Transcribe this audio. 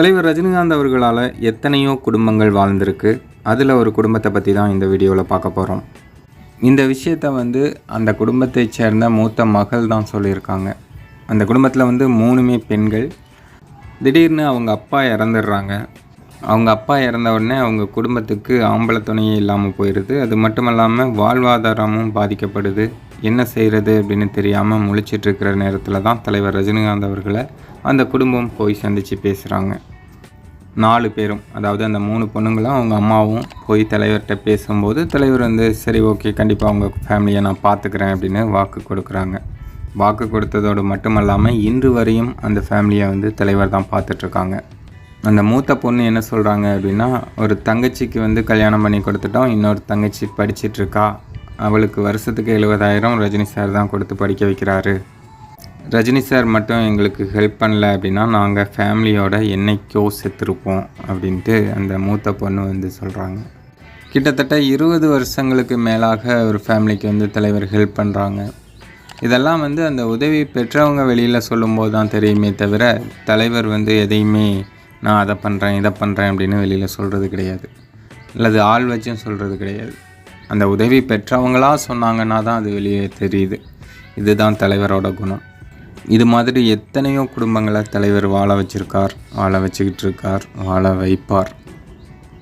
தலைவர் ரஜினிகாந்த் அவர்களால் எத்தனையோ குடும்பங்கள் வாழ்ந்திருக்கு. அதில் ஒரு குடும்பத்தை பற்றி தான் இந்த வீடியோவில் பார்க்க போகிறோம் இந்த விஷயத்த வந்து அந்த குடும்பத்தைச் சேர்ந்த மூத்த மகள் தான் சொல்லியிருக்காங்க. அந்த குடும்பத்தில் வந்து மூணுமே பெண்கள். திடீர்னு அவங்க அப்பா இறந்துடுறாங்க. அவங்க அப்பா இறந்த உடனே அவங்க குடும்பத்துக்கு ஆம்பளை துணையே இல்லாமல் போயிடுது அது மட்டும் இல்லாமல் வாழ்வாதாரமும் பாதிக்கப்படுது. என்ன செய்கிறது அப்படின்னு தெரியாமல் முழிச்சிட்டு இருக்கிற நேரத்தில் தான் தலைவர் ரஜினிகாந்த் அவர்களை அந்த குடும்பம் போய் சந்தித்து பேசுகிறாங்க நாலு பேரும் அதாவது அந்த மூணு பொண்ணுங்களும் அவங்க அம்மாவும் போய் தலைவர்கிட்ட பேசும்போது தலைவர் வந்து சரி ஓகே கண்டிப்பாக அவங்க ஃபேமிலியை நான் பார்த்துக்கிறேன் அப்படின்னு வாக்கு கொடுக்குறாங்க. வாக்கு கொடுத்ததோடு மட்டுமல்லாமல் இன்று வரையும் அந்த ஃபேமிலியை வந்து தலைவர் தான் பார்த்துட்ருக்காங்க அந்த மூத்த பொண்ணு என்ன சொல்கிறாங்க அப்படின்னா ஒரு தங்கச்சிக்கு வந்து கல்யாணம் பண்ணி கொடுத்துட்டோம் இன்னொரு தங்கச்சி படிச்சிட்ருக்கா. அவளுக்கு வருஷத்துக்கு எழுபதாயிரம் ரஜினி சார் தான் கொடுத்து படிக்க வைக்கிறாரு. ரஜினி சார் மட்டும் எங்களுக்கு ஹெல்ப் பண்ணல அப்படின்னா நாங்கள் ஃபேமிலியோட என்னைக்கோ செத்துருப்போம் அப்படின்ட்டு அந்த மூத்த பொண்ணு வந்து சொல்கிறாங்க கிட்டத்தட்ட இருபது வருஷங்களுக்கு மேலாக ஒரு ஃபேமிலிக்கு வந்து தலைவர் ஹெல்ப் பண்ணுறாங்க இதெல்லாம் வந்து அந்த உதவி பெற்றவங்க வெளியில் சொல்லும்போது தான் தெரியுமே தவிர தலைவர் வந்து எதையுமே நான் அதை பண்ணுறேன் இதை பண்ணுறேன் அப்படின்னு வெளியில் சொல்கிறது கிடையாது. அல்லது ஆள் வச்சும் சொல்கிறது கிடையாது. அந்த உதவி பெற்றவங்களாக சொன்னாங்கன்னா தான் அது வெளியே தெரியுது. இதுதான் தலைவரோட குணம். இது மாதிரி எத்தனையோ குடும்பங்களை தலைவர் வாழ வச்சுருக்கார் வாழ வச்சுக்கிட்டு இருக்கார் வாழ வைப்பார்.